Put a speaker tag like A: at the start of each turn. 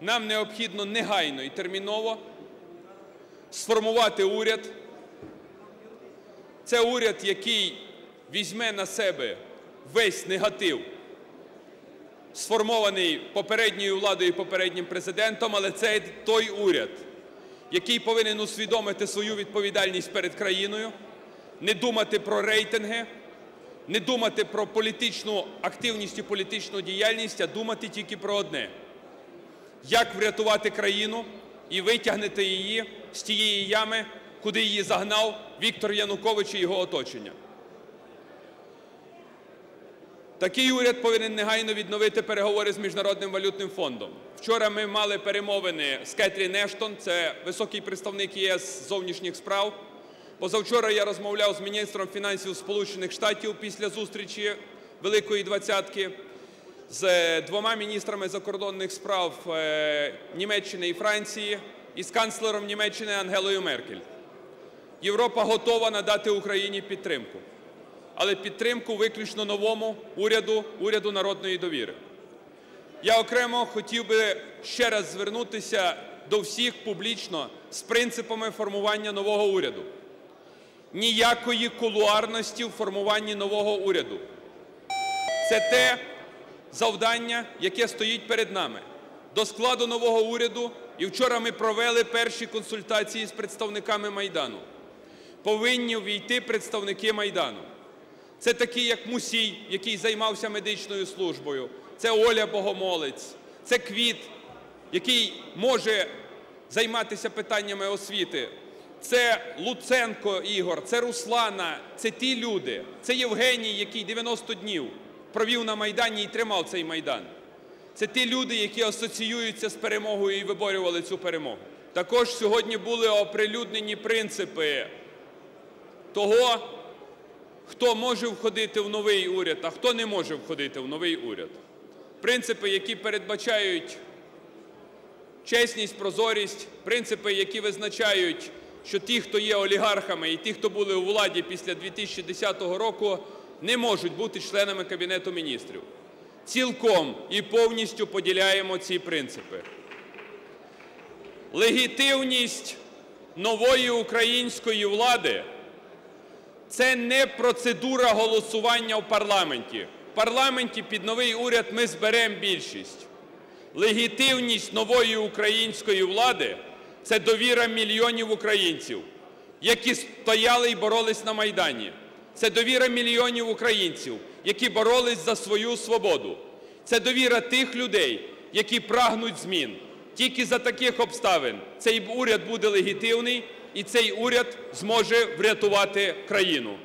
A: нам необхідно негайно і терміново сформувати уряд. Це уряд, який візьме на себе весь негатив, сформований попередньою владою і попереднім президентом, але це той уряд, який повинен усвідомити свою відповідальність перед країною, не думати про рейтинги, не думати про політичну активність і політичну діяльність, а думати тільки про одне – як врятувати країну і витягнути її з тієї ями, куди її загнав Віктор Янукович і його оточення. Такий уряд повинен негайно відновити переговори з Міжнародним валютним фондом. Вчора ми мали перемовини з Кетрін Ештон, це високий представник ЄС зовнішніх справ. Позавчора я розмовляв з міністром фінансів Сполучених Штатів після зустрічі Великої двадцятки, з двома міністрами закордонних справ е, Німеччини і Франції і з канцлером Німеччини Ангелою Меркель. Європа готова надати Україні підтримку, але підтримку виключно новому уряду, уряду народної довіри. Я окремо хотів би ще раз звернутися до всіх публічно з принципами формування нового уряду. Ніякої кулуарності в формуванні нового уряду. Це те завдання, яке стоїть перед нами. До складу нового уряду, і вчора ми провели перші консультації з представниками Майдану. Повинні увійти представники Майдану. Це такі, як Мусій, який займався медичною службою, це Оля Богомолець, це Квіт, який може займатися питаннями освіти, це Луценко Ігор, це Руслана, це ті люди, це Євгеній, який 90 днів провів на Майдані і тримав цей Майдан. Це ті люди, які асоціюються з перемогою і виборювали цю перемогу. Також сьогодні були оприлюднені принципи того, хто може входити в новий уряд, а хто не може входити в новий уряд. Принципи, які передбачають чесність, прозорість, принципи, які визначають, що ті, хто є олігархами, і ті, хто були у владі після 2010 року, не можуть бути членами Кабінету Міністрів. Цілком і повністю поділяємо ці принципи. Легітимність нової української влади – це не процедура голосування в парламенті. В парламенті під новий уряд ми зберемо більшість. Легітимність нової української влади – це довіра мільйонів українців, які стояли і боролись на Майдані. Це довіра мільйонів українців, які боролись за свою свободу. Це довіра тих людей, які прагнуть змін. Тільки за таких обставин цей уряд буде легітимний і цей уряд зможе врятувати країну.